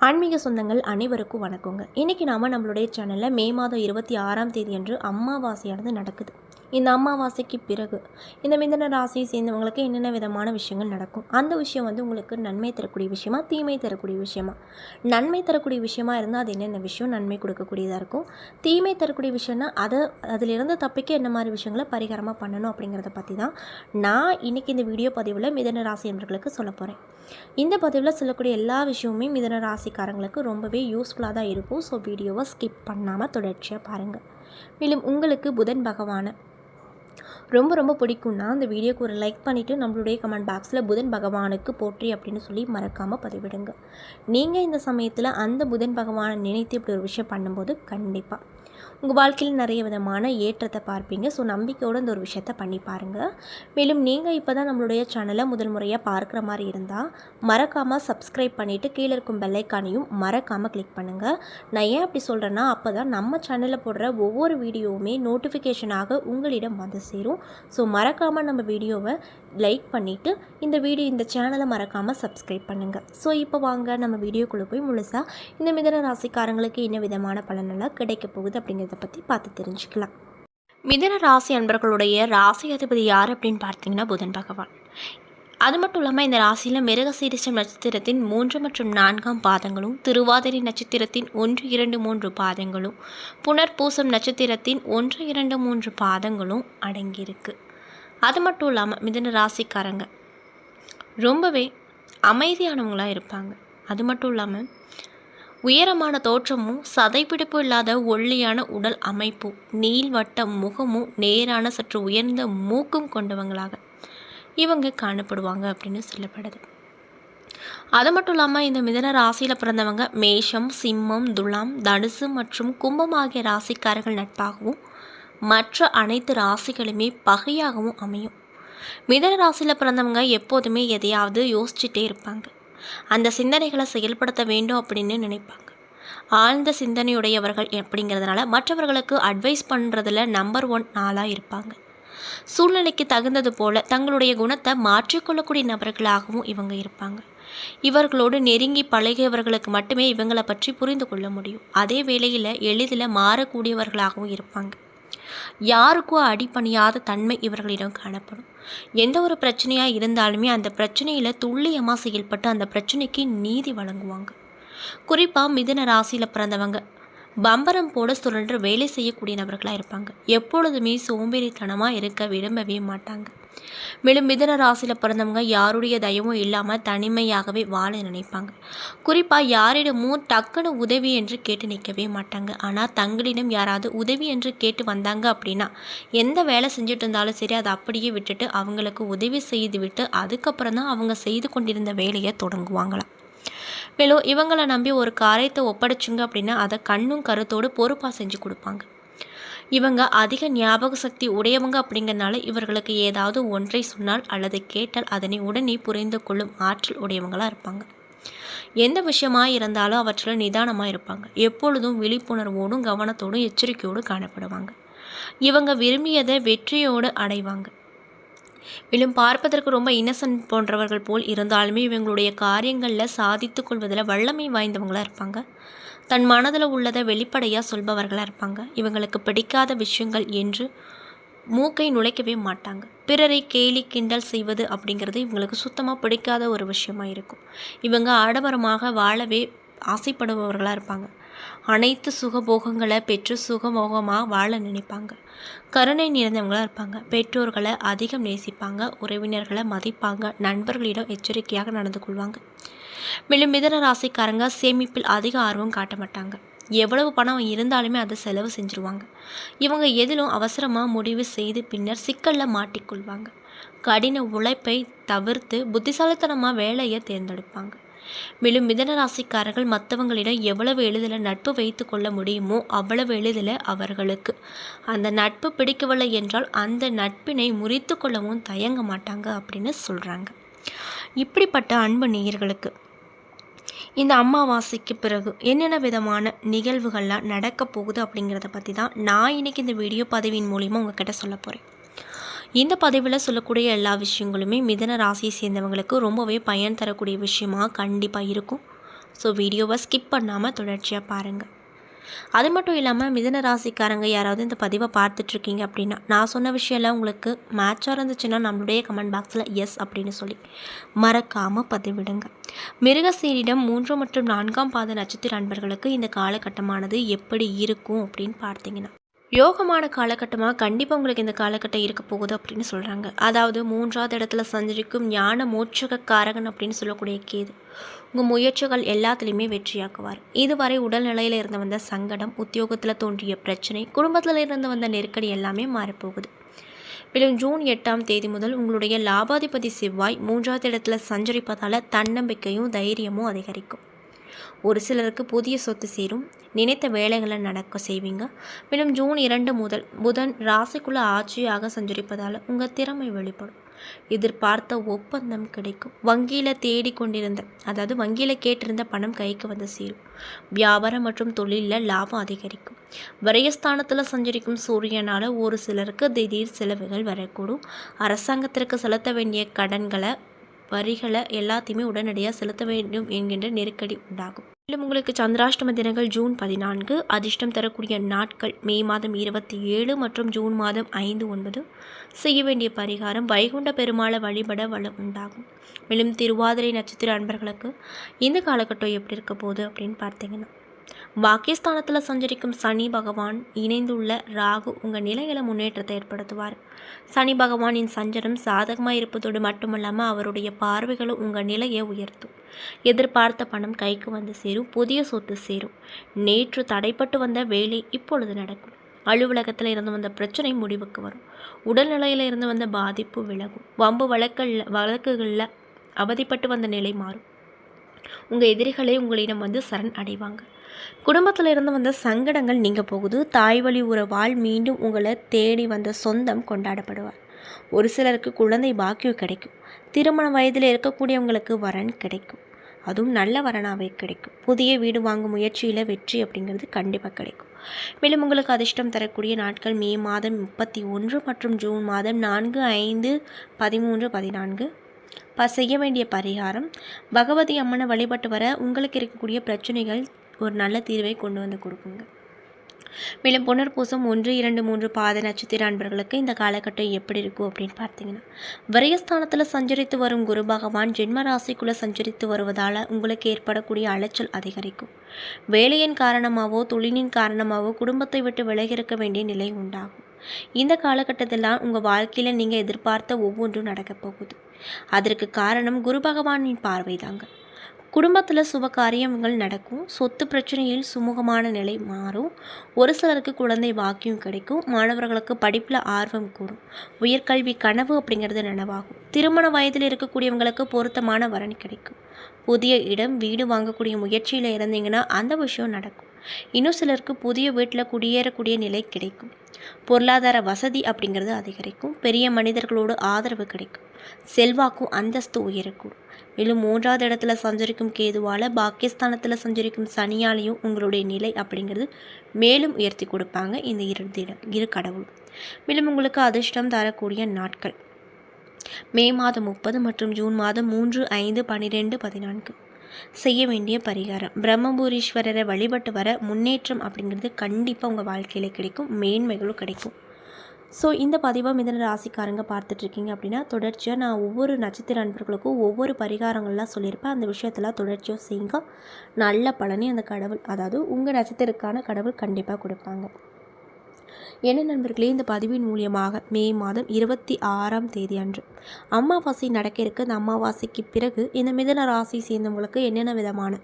ஆன்மீக சொந்தங்கள் அனைவருக்கும் வணக்கங்க. இன்றைக்கி நாம் நம்மளுடைய சேனலில் மே மாதம் இருபத்தி ஆறாம் தேதி அன்று அமாவாசையானது நடக்குது. இந்த அமாவாசைக்கு பிறகு இந்த மிதன ராசியை சேர்ந்தவங்களுக்கு என்னென்ன விதமான விஷயங்கள் நடக்கும்? அந்த விஷயம் வந்து உங்களுக்கு நன்மை தரக்கூடிய விஷயமா தீமை தரக்கூடிய விஷயமா? நன்மை தரக்கூடிய விஷயமா இருந்தால் அது என்னென்ன விஷயம்? நன்மை கொடுக்கக்கூடியதாக இருக்கும். தீமை தரக்கூடிய விஷயம்னா அதை அதிலிருந்து தப்பிக்க என்ன மாதிரி விஷயங்களை பரிகாரமாக பண்ணணும் அப்படிங்கிறத பற்றி தான் நான் இன்றைக்கி இந்த வீடியோ பதிவில் மிதன ராசி என்பர்களுக்கு சொல்ல போகிறேன் இந்த பதிவில் சொல்லக்கூடிய எல்லா விஷயமுமே மிதன ராசிக்காரங்களுக்கு ரொம்பவே யூஸ்ஃபுல்லாக தான் இருக்கும். ஸோ வீடியோவை ஸ்கிப் பண்ணாமல் தொடர்ச்சியாக பாருங்கள் மேலும் உங்களுக்கு புதன் பகவானை ரொம்ப ரொம்ப பிடிக்கும்னா அந்த வீடியோக்கு ஒரு லைக் பண்ணிவிட்டு நம்மளுடைய கமெண்ட் பாக்ஸில் புதன் பகவானுக்கு போற்றி அப்படின்னு சொல்லி மறக்காமல் பதிவிடுங்க. நீங்கள் இந்த சமயத்தில் அந்த புதன் பகவானை நினைத்து இப்படி ஒரு விஷயம் பண்ணும்போது கண்டிப்பாக உங்கள் வாழ்க்கையில் நிறைய விதமான ஏற்றத்தை பார்ப்பீங்க. ஸோ நம்பிக்கையோடு இந்த ஒரு விஷயத்த பண்ணி பாருங்கள் மேலும் நீங்கள் இப்போ தான் நம்மளுடைய சேனலை முதல் முறையாக பார்க்குற மாதிரி இருந்தால் மறக்காமல் சப்ஸ்கிரைப் பண்ணிவிட்டு கீழே இருக்கும் பெல்லைக்கானையும் மறக்காமல் கிளிக் பண்ணுங்கள் நான் ஏன் அப்படி சொல்கிறேன்னா அப்போ தான் நம்ம சேனலில் போடுற ஒவ்வொரு வீடியோவுமே நோட்டிஃபிகேஷனாக உங்களிடம் வந்து சேரும். ஸோ மறக்காமல் நம்ம வீடியோவை லைக் பண்ணிவிட்டு இந்த வீடியோ இந்த சேனலை மறக்காமல் சப்ஸ்கிரைப் பண்ணுங்கள் ஸோ இப்போ வாங்க நம்ம வீடியோக்குள்ளே போய் முழுசாக இந்த மிதன ராசிக்காரங்களுக்கு என்ன விதமான பலனெல்லாம் கிடைக்க போகுது அப்படிங்கிறத பற்றி பார்த்து தெரிஞ்சுக்கலாம். மிதன ராசி அன்பர்களுடைய ராசி அதிபதி யார் அப்படின்னு பார்த்தீங்கன்னா புதன் பகவான். அது மட்டும் இல்லாமல் இந்த ராசியில் மிருகசீரிஷம் நட்சத்திரத்தின் மூன்று மற்றும் நான்காம் பாதங்களும் திருவாதிரை நட்சத்திரத்தின் ஒன்று இரண்டு மூன்று பாதங்களும் புனர்பூசம் நட்சத்திரத்தின் ஒன்று இரண்டு மூன்று பாதங்களும் அடங்கியிருக்கு. அது மட்டும் இல்லாமல் மிதன ராசிக்காரங்க ரொம்பவே அமைதியானவங்களாக இருப்பாங்க. அது மட்டும் இல்லாமல் உயரமான தோற்றமும் சதைப்பிடிப்பு இல்லாத ஒல்லியான உடல் அமைப்பும் நீள்வட்ட முகமும் நேரான சற்று உயர்ந்த மூக்கும் கொண்டவங்களாக இவங்க காணப்படுவாங்க அப்படின்னு சொல்லப்படுது. அது மட்டும் இல்லாமல் இந்த மிதன ராசியில் பிறந்தவங்க மேஷம் சிம்மம் துலாம் தனுசு மற்றும் கும்பம் ஆகிய ராசிக்காரர்கள் நட்பாகவும் மற்ற அனைத்து ராசிகளுமே பகையாகவும் அமையும். மிதன ராசியில் பிறந்தவங்க எப்போதுமே எதையாவது யோசிச்சுட்டே இருப்பாங்க. அந்த சிந்தனைகளை செயல்படுத்த வேண்டும் அப்படின்னு நினைப்பாங்க. ஆழ்ந்த சிந்தனையுடையவர்கள் அப்படிங்கிறதுனால மற்றவர்களுக்கு அட்வைஸ் பண்ணுறதுல நம்பர் ஒன் நாளாக இருப்பாங்க. சூழ்நிலைக்கு தகுந்தது போல தங்களுடைய குணத்தை மாற்றிக்கொள்ளக்கூடிய நபர்களாகவும் இவங்க இருப்பாங்க. இவர்களோடு நெருங்கி பழகியவர்களுக்கு மட்டுமே இவங்களை பற்றி புரிந்து கொள்ள முடியும். அதே வேளையில் எளிதில் மாறக்கூடியவர்களாகவும் இருப்பாங்க. யாருக்கும் அடிப்பணியாத தன்மை இவர்களிடம் காணப்படும். எந்த ஒரு பிரச்சனையாக இருந்தாலுமே அந்த பிரச்சனையில் துல்லியமாக செயல்பட்டு அந்த பிரச்சனைக்கு நீதி வழங்குவாங்க. குறிப்பாக மிதுன ராசியில் பிறந்தவங்க. பம்பரம் போட சுழன்று வேலை செய்யக்கூடிய நபர்களாக இருப்பாங்க. எப்பொழுதுமே சோம்பேறித்தனமாக இருக்க விரும்பவே மாட்டாங்க. மேலும் மிதன ராசியில் பிறந்தவங்க யாருடைய தயவும் இல்லாமல் தனிமையாகவே வாழ நினைப்பாங்க. குறிப்பாக யாரிடமும் டக்குன்னு உதவி என்று கேட்டு நிற்கவே மாட்டாங்க. ஆனால் தங்களிடம் யாராவது உதவி என்று கேட்டு வந்தாங்க அப்படின்னா எந்த வேலை செஞ்சுட்டு இருந்தாலும் சரி அதை அப்படியே விட்டுட்டு அவங்களுக்கு உதவி செய்து விட்டு அதுக்கப்புறம் தான் அவங்க செய்து கொண்டிருந்த வேலையை தொடங்குவாங்களாம். மேலும் இவங்களை நம்பி ஒரு காரியத்தை ஒப்படைச்சுங்க அப்படின்னா அதை கண்ணும் கருத்தோடு பொறுப்பாக செஞ்சு கொடுப்பாங்க. இவங்க அதிக ஞாபக சக்தி உடையவங்க அப்படிங்கிறனால இவர்களுக்கு ஏதாவது ஒன்றை சொன்னால் அல்லது கேட்டால் அதனை உடனே புரிந்து கொள்ளும் ஆற்றல் உடையவங்களாக இருப்பாங்க. எந்த விஷயமாக இருந்தாலும் அவற்றில் நிதானமாக இருப்பாங்க. எப்பொழுதும் விழிப்புணர்வோடும் கவனத்தோடும் எச்சரிக்கையோடு காணப்படுவாங்க. இவங்க விரும்பியதை வெற்றியோடு அடைவாங்க. மேலும் பார்ப்பதற்கு ரொம்ப இன்னசென்ட் போன்றவர்கள் போல் இருந்தாலுமே இவங்களுடைய காரியங்களில் சாதித்து கொள்வதில் வல்லமை வாய்ந்தவங்களாக இருப்பாங்க. தன் மனதில் உள்ளதை வெளிப்படையாக சொல்பவர்களாக இருப்பாங்க. இவங்களுக்கு பிடிக்காத விஷயங்கள் என்று மூக்கை நுழைக்கவே மாட்டாங்க. பிறரை கேலி கிண்டல் செய்வது அப்படிங்கிறது இவங்களுக்கு சுத்தமாக பிடிக்காத ஒரு விஷயமா இருக்கும். இவங்க ஆடம்பரமாக வாழவே ஆசைப்படுபவர்களாக இருப்பாங்க. அனைத்து சுகபோகங்களை பெற்று சுகபோகமாக வாழ நினைப்பாங்க. கருணை நிறைந்தவங்களாக இருப்பாங்க. பெற்றோர்களை அதிகம் நேசிப்பாங்க. உறவினர்களை மதிப்பாங்க. நண்பர்களிடம் எச்சரிக்கையாக நடந்து கொள்வாங்க. மேலும் மிதன ராசிக்காரங்க சேமிப்பில் அதிக ஆர்வம் காட்ட மாட்டாங்க. எவ்வளவு பணம் இருந்தாலுமே அதை செலவு செஞ்சுருவாங்க. இவங்க எதிலும் அவசரமாக முடிவு செய்து பின்னர் சிக்கலில் மாட்டிக்கொள்வாங்க. கடின உழைப்பை தவிர்த்து புத்திசாலித்தனமாக வேலையை தேர்ந்தெடுப்பாங்க. மேலும் மிதன ராசிக்காரர்கள் மற்றவங்களிடம் எவ்வளவு எளிதில் நட்பு வைத்து கொள்ள முடியுமோ அவ்வளவு எளிதில் அவர்களுக்கு. அந்த நட்பு பிடிக்கவில்லை என்றால் அந்த நட்பினை முறித்து கொள்ளவும் தயங்க மாட்டாங்க அப்படின்னு சொல்கிறாங்க இப்படிப்பட்ட அன்பு நேயர்களுக்கு இந்த அமாவாசைக்கு பிறகு என்னென்ன விதமான நிகழ்வுகள்லாம் நடக்க போகுது அப்படிங்கிறத பற்றி தான் நான் இன்றைக்கி இந்த வீடியோ பதிவின் மூலிமா உங்ககிட்ட சொல்ல போகிறேன் இந்த பதிவில் சொல்லக்கூடிய எல்லா விஷயங்களுமே மிதன ராசியை சேர்ந்தவங்களுக்கு ரொம்பவே பயன் தரக்கூடிய விஷயமாக கண்டிப்பாக இருக்கும். ஸோ வீடியோவை ஸ்கிப் பண்ணாமல் தொடர்ச்சியாக பாருங்கள் அது மட்டும் இல்லாமல் மிதன ராசிக்காரங்க யாராவது இந்த பதிவை பார்த்துட்ருக்கீங்க அப்படின்னா நான் சொன்ன விஷயம்லாம் உங்களுக்கு மேட்சாக இருந்துச்சுன்னா நம்மளுடைய கமெண்ட் பாக்ஸில் எஸ் அப்படின்னு சொல்லி மறக்காமல் பதிவிடுங்க. மிருகசீரிடம் மூன்று மற்றும் நான்காம் பாத நட்சத்திர அன்பர்களுக்கு இந்த காலகட்டமானது எப்படி இருக்கும் அப்படின்னு பார்த்தீங்கன்னா யோகமான காலகட்டமாக கண்டிப்பாக உங்களுக்கு இந்த காலகட்டம் இருக்க போகுது அப்படின்னு சொல்கிறாங்க அதாவது மூன்றாவது இடத்துல சஞ்சரிக்கும் ஞான மோட்சக காரகன் அப்படின்னு சொல்லக்கூடிய கேது உங்கள் முயற்சிகள் எல்லாத்துலேயுமே வெற்றியாக்குவார். இதுவரை உடல்நிலையில் இருந்து வந்த சங்கடம் உத்தியோகத்தில் தோன்றிய பிரச்சனை குடும்பத்தில் இருந்து வந்த நெருக்கடி எல்லாமே மாறப்போகுது. மேலும் ஜூன் எட்டாம் தேதி முதல் உங்களுடைய லாபாதிபதி செவ்வாய் மூன்றாவது இடத்துல சஞ்சரிப்பதால் தன்னம்பிக்கையும் தைரியமும் அதிகரிக்கும். ஒரு சிலருக்கு புதிய சொத்து சேரும். நினைத்த வேலைகளை நடக்க செய்வீங்க. மேலும் ஜூன் இரண்டு முதல் புதன் ராசிக்குள்ள ஆட்சியாக சஞ்சரிப்பதால் உங்கள் திறமை வெளிப்படும். எதிர்பார்த்த ஒப்பந்தம் கிடைக்கும். வங்கியில் தேடிக்கொண்டிருந்த அதாவது வங்கியில் கேட்டிருந்த பணம் கைக்கு வந்து சேரும். வியாபாரம் மற்றும் தொழிலில் லாபம் அதிகரிக்கும். விரயஸ்தானத்தில் சஞ்சரிக்கும் சூரியனால் ஒரு சிலருக்கு திடீர் செலவுகள் வரக்கூடும். அரசாங்கத்திற்கு செலுத்த வேண்டிய கடன்களை வரிகளை எல்லாத்தையுமே உடனடியாக செலுத்த வேண்டும் என்கின்ற நெருக்கடி உண்டாகும். மேலும் உங்களுக்கு சந்திராஷ்டம தினங்கள் ஜூன் பதினான்கு அதிர்ஷ்டம் தரக்கூடிய நாட்கள் மே மாதம் இருபத்தி ஏழு மற்றும் ஜூன் மாதம் ஐந்து ஒன்பது செய்ய வேண்டிய பரிகாரம் வைகுண்ட பெருமாளை வழிபட வளம் உண்டாகும். மேலும் திருவாதிரை நட்சத்திர அன்பர்களுக்கு இந்த காலகட்டம் எப்படி இருக்க போகுது அப்படின்னு பார்த்தீங்கன்னா பாக்கியஸ்தானத்தில் சஞ்சரிக்கும் சனி பகவான் இணைந்துள்ள ராகு உங்கள் நிலையில முன்னேற்றத்தை ஏற்படுத்துவார். சனி பகவானின் சஞ்சரம் சாதகமாக இருப்பதோடு மட்டுமல்லாமல் அவருடைய பார்வைகளும் உங்கள் நிலையை உயர்த்தும். எதிர்பார்த்த பணம் கைக்கு வந்து சேரும் புதிய சொத்து சேரும். நேற்று தடைப்பட்டு வந்த வேலை இப்பொழுது நடக்கும். அலுவலகத்தில் இருந்து வந்த பிரச்சனை முடிவுக்கு வரும். உடல்நிலையில் இருந்து வந்த பாதிப்பு விலகும். வம்பு வழக்கல்ல வழக்குகளில் அவதிப்பட்டு வந்த நிலை மாறும். உங்கள் எதிரிகளே உங்களிடம் வந்து சரண் அடைவாங்க. குடும்பத்தில் இருந்து வந்த சங்கடங்கள் நீங்க போகுது. தாய் வழி உறவால் மீண்டும் உங்களை தேடி வந்த சொந்தம் கொண்டாடப்படுவார். ஒரு சிலருக்கு குழந்தை பாக்கியம் கிடைக்கும். திருமண வயதில் இருக்கக்கூடியவங்களுக்கு வரன் கிடைக்கும். அதுவும் நல்ல வரனாகவே கிடைக்கும். புதிய வீடு வாங்கும் முயற்சியில் வெற்றி அப்படிங்கிறது கண்டிப்பாக கிடைக்கும். மேலும் உங்களுக்கு அதிர்ஷ்டம் தரக்கூடிய நாட்கள் மே மாதம் முப்பத்தி ஒன்று மற்றும் ஜூன் மாதம் நான்கு ஐந்து பதிமூன்று பதினான்கு. ப செய்ய வேண்டிய பரிகாரம். பகவதி அம்மனை வழிபட்டு வர உங்களுக்கு இருக்கக்கூடிய பிரச்சனைகள் ஒரு நல்ல தீர்வை கொண்டு வந்து கொடுக்குங்க. மேலும் புனர்பூசம் ஒன்று இரண்டு மூன்று பாத நட்சத்திர அன்பர்களுக்கு இந்த காலகட்டம் எப்படி இருக்கும் அப்படின்னு பார்த்தீங்கன்னா விரயஸ்தானத்தில் சஞ்சரித்து வரும் குரு பகவான் ஜென்ம ராசிக்குள்ளே சஞ்சரித்து வருவதால் உங்களுக்கு ஏற்படக்கூடிய அலைச்சல் அதிகரிக்கும். வேலையின் காரணமாகவோ தொழிலின் காரணமாகவோ குடும்பத்தை விட்டு விலகி இருக்க வேண்டிய நிலை உண்டாகும். இந்த காலகட்டத்திலாம் உங்கள் வாழ்க்கையில் நீங்கள் எதிர்பார்த்த ஒவ்வொன்றும் நடக்கப் போகுது. அதற்கு காரணம் குரு பகவானின் பார்வை தாங்க. குடும்பத்தில் சுப காரியங்கள் நடக்கும். சொத்து பிரச்சனையில் சுமூகமான நிலை மாறும். ஒரு சிலருக்கு குழந்தை வாக்கியம் கிடைக்கும். மாணவர்களுக்கு படிப்பில் ஆர்வம் கூடும். உயர்கல்வி கனவு அப்படிங்கிறது நனவாகும். திருமண வயதில் இருக்கக்கூடியவங்களுக்கு பொருத்தமான வரன் கிடைக்கும். புதிய இடம் வீடு வாங்கக்கூடிய முயற்சியில் இருந்தீங்கன்னா அந்த விஷயம் நடக்கும். இன்னும் சிலருக்கு புதிய வீட்டில் குடியேறக்கூடிய நிலை கிடைக்கும். பொருளாதார வசதி அப்படிங்கிறது அதிகரிக்கும். பெரிய மனிதர்களோடு ஆதரவு கிடைக்கும். செல்வாக்கும் அந்தஸ்து உயரக்கூடும். மேலும் மூன்றாவது இடத்துல சஞ்சரிக்கும் கேதுவால் பாக்கியஸ்தானத்தில் சஞ்சரிக்கும் சனியாலையும் உங்களுடைய நிலை அப்படிங்கிறது மேலும் உயர்த்தி கொடுப்பாங்க இந்த இரு தினம். இரு கடவுள் மேலும் உங்களுக்கு அதிர்ஷ்டம் தரக்கூடிய நாட்கள். மே மாதம் முப்பது மற்றும் ஜூன் மாதம் மூன்று ஐந்து பன்னிரெண்டு பதினான்கு. செய்ய வேண்டிய பரிகாரம். பிரம்மபுரீஸ்வரரை வழிபட்டு வர முன்னேற்றம் அப்படிங்கிறது கண்டிப்பாக உங்கள் வாழ்க்கையில் கிடைக்கும். மேன்மைகளும் கிடைக்கும். ஸோ இந்த பதிவை மிதன ராசிக்காரங்க பார்த்துட்ருக்கீங்க அப்படின்னா தொடர்ச்சியாக நான் ஒவ்வொரு நட்சத்திர நண்பர்களுக்கும் ஒவ்வொரு பரிகாரங்கள்லாம் சொல்லியிருப்பேன். அந்த விஷயத்தெல்லாம் தொடர்ச்சியாக செய்யுங்க. நல்ல பலனே அந்த கடவுள் அதாவது உங்கள் நட்சத்திரக்கான கடவுள் கண்டிப்பாக கொடுப்பாங்க. என்ன நண்பர்களே இந்த பதிவின் மூலியமாக மே மாதம் இருபத்தி ஆறாம் தேதி அன்று அமாவாசை நடக்க இருக்க. இந்த அமாவாசைக்கு பிறகு இந்த மிதன ராசி சேர்ந்தவங்களுக்கு என்னென்ன விதமான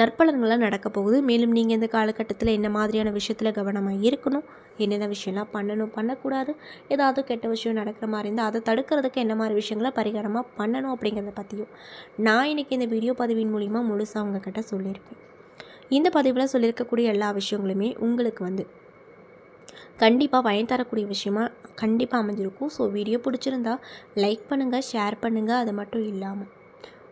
நற்பலன்கள்லாம் நடக்க போகுது. மேலும் நீங்கள் இந்த காலகட்டத்தில் என்ன மாதிரியான விஷயத்தில் கவனமாக இருக்கணும் என்னென்ன விஷயம்லாம் பண்ணணும் பண்ணக்கூடாது ஏதாவது கெட்ட விஷயம் நடக்கிற மாதிரி இருந்தால் அதை தடுக்கிறதுக்கு என்ன மாதிரி விஷயங்களை பரிகாரமாக பண்ணணும் அப்படிங்கிறத பற்றியும் நான் இன்றைக்கி இந்த வீடியோ பதிவின் மூலிமா முழுசாக உங்ககிட்ட சொல்லியிருக்கேன். இந்த பதிவில் சொல்லியிருக்கக்கூடிய எல்லா விஷயங்களுமே உங்களுக்கு வந்து கண்டிப்பாக பயன் தரக்கூடிய விஷயமா கண்டிப்பாக அமைஞ்சிருக்கும். ஸோ வீடியோ பிடிச்சிருந்தா லைக் பண்ணுங்கள் ஷேர் பண்ணுங்கள் அது மட்டும் இல்லாமல்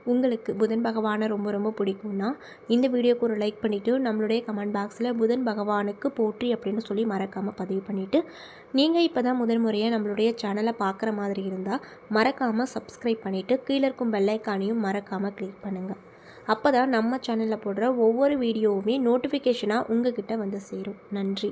உங்களுக்கு புதன் பகவானை ரொம்ப ரொம்ப பிடிக்கும்னா இந்த வீடியோக்கு ஒரு லைக் பண்ணிவிட்டு நம்மளுடைய கமெண்ட் பாக்ஸில் புதன் பகவானுக்கு போற்றி அப்படின்னு சொல்லி மறக்காமல் பதிவு பண்ணிவிட்டு நீங்கள் இப்போ தான் முதன் முறையாக நம்மளுடைய சேனலை பார்க்குற மாதிரி இருந்தால் மறக்காமல் சப்ஸ்கிரைப் பண்ணிவிட்டு கீழே இருக்கும் பெல்லைக்கானையும் மறக்காமல் கிளிக் பண்ணுங்கள் அப்போ தான் நம்ம சேனலில் போடுற ஒவ்வொரு வீடியோவுமே நோட்டிஃபிகேஷனாக உங்கள் கிட்டே வந்து சேரும். நன்றி.